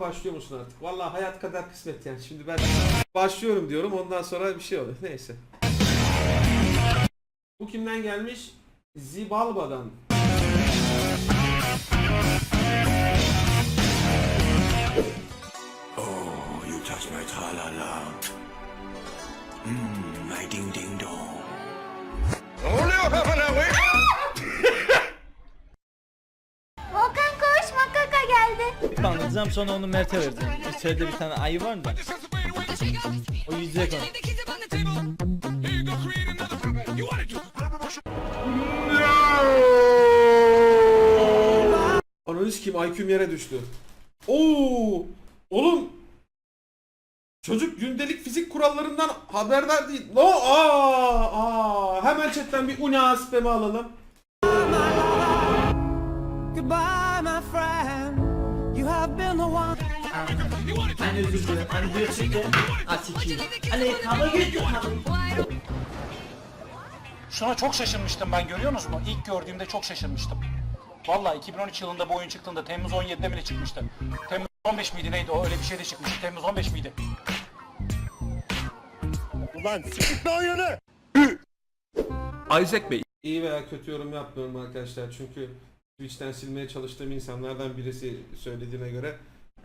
başlıyor musun artık? Vallahi hayat kadar kısmet yani. Şimdi ben başlıyorum diyorum ondan sonra bir şey oluyor. Neyse. Bu kimden gelmiş? Zibalba'dan. Geldi. Anlatacağım sonra onu Mert'e vereceğim. İçeride bir tane ayı var da. O yüzecek onu. Analiz kim? IQ'm yere düştü. Oo! Oğlum! Çocuk gündelik fizik kurallarından haberdar değil. No! Aa! Aa! Hemen chatten bir una spam'i alalım. Goodbye, my friend. Hani dilerim. Hani diyor çıktı. Hani gitti kavga. Şuna çok şaşırmıştım ben görüyor musunuz? İlk gördüğümde çok şaşırmıştım. Vallahi 2013 yılında bu oyun çıktığında Temmuz 17'de mi ne çıkmıştı? Temmuz 15 miydi neydi o öyle bir şey de çıkmıştı. Temmuz 15 miydi? Isaac Bey, İyi veya kötü yorum yapmıyorum arkadaşlar. Çünkü Twitch'ten silmeye çalıştığım insanlardan birisi söylediğine göre.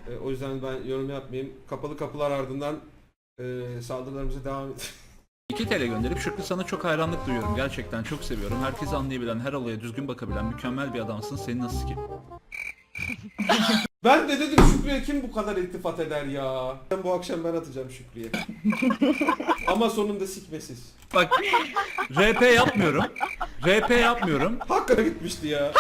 E, o yüzden ben yorum yapmayayım. Kapalı kapılar ardından e, saldırılarımıza devam edelim. 2 TL gönderip Şükrü sana çok hayranlık duyuyorum. Gerçekten çok seviyorum. Herkesi anlayabilen, her olaya düzgün bakabilen mükemmel bir adamsın. Seni nasıl ki? Ben de dedim Şükrü'ye kim bu kadar iltifat eder ya? Ben bu akşam ben atacağım Şükrü'ye. Ama sonunda sikmesiz. Bak, RP yapmıyorum. RP yapmıyorum. Hakkına gitmişti ya.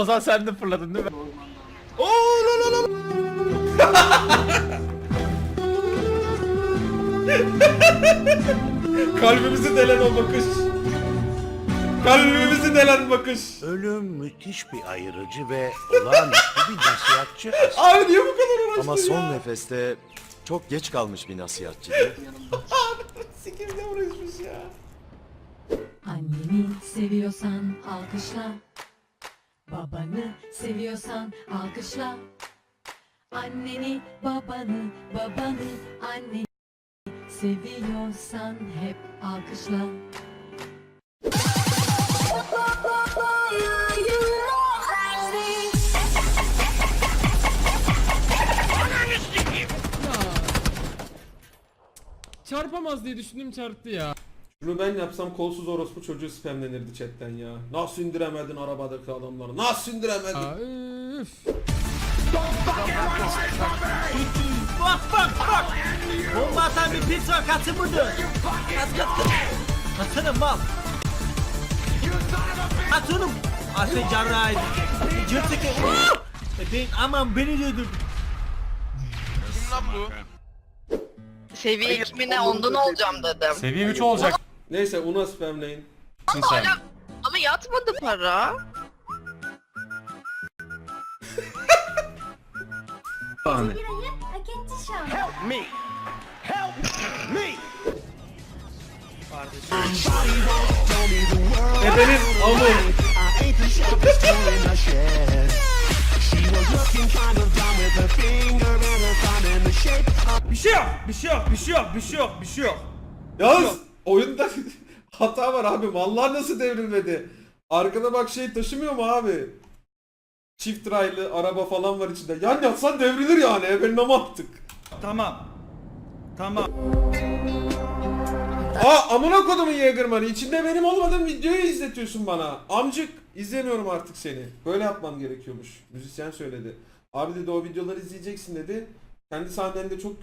Ozan sen de fırladın değil mi? Oo la la la. Kalbimizi delen o bakış. Kalbimizi delen bakış. Ölüm müthiş bir ayırıcı ve olağanüstü bir nasihatçı aslında. Abi niye bu kadar uğraştın Ama son ya? nefeste çok geç kalmış bir nasihatçıydı. Sikimle uğraşmış ya. Anneni seviyorsan alkışla. Babanı seviyorsan alkışla. Anneni, babanı, babanı, anneni seviyorsan hep alkışla. Çarpamaz diye düşündüm çarptı ya. Şunu ben yapsam kolsuz orospu çocuğu spamlenirdi chatten ya. Nasıl indiremedin arabadaki adamları? Nasıl indiremedin? Aa, üf. Bak bak bak. Bomba atan bir var kaçın burada. Kaç kaç kaç. Kaçsana mal. At onu. Aslen cerrahi. Cırtık. Ben aman beni de öldürdü. Seviye 2000'e ondan olacağım dedim. Seviye 3 olacak. Neyse una spamleyin. Hala ama yatmadı para. Bahane. Birayı hak etti şu an. Efendim alın. Bir şey yok, bir şey yok, bir şey yok, bir şey yok, bir şey yok. Yalnız oyunda hata var abi. Mallar nasıl devrilmedi? Arkada bak şey taşımıyor mu abi? Çift raylı araba falan var içinde. Yan yatsan devrilir yani. Efendim ama attık. Tamam. Tamam. Aa amına kodumun Yeagerman'ı. İçinde benim olmadığım videoyu izletiyorsun bana. Amcık izlemiyorum artık seni. Böyle yapmam gerekiyormuş. Müzisyen söyledi. Abi dedi o videoları izleyeceksin dedi. Kendi sahnende çok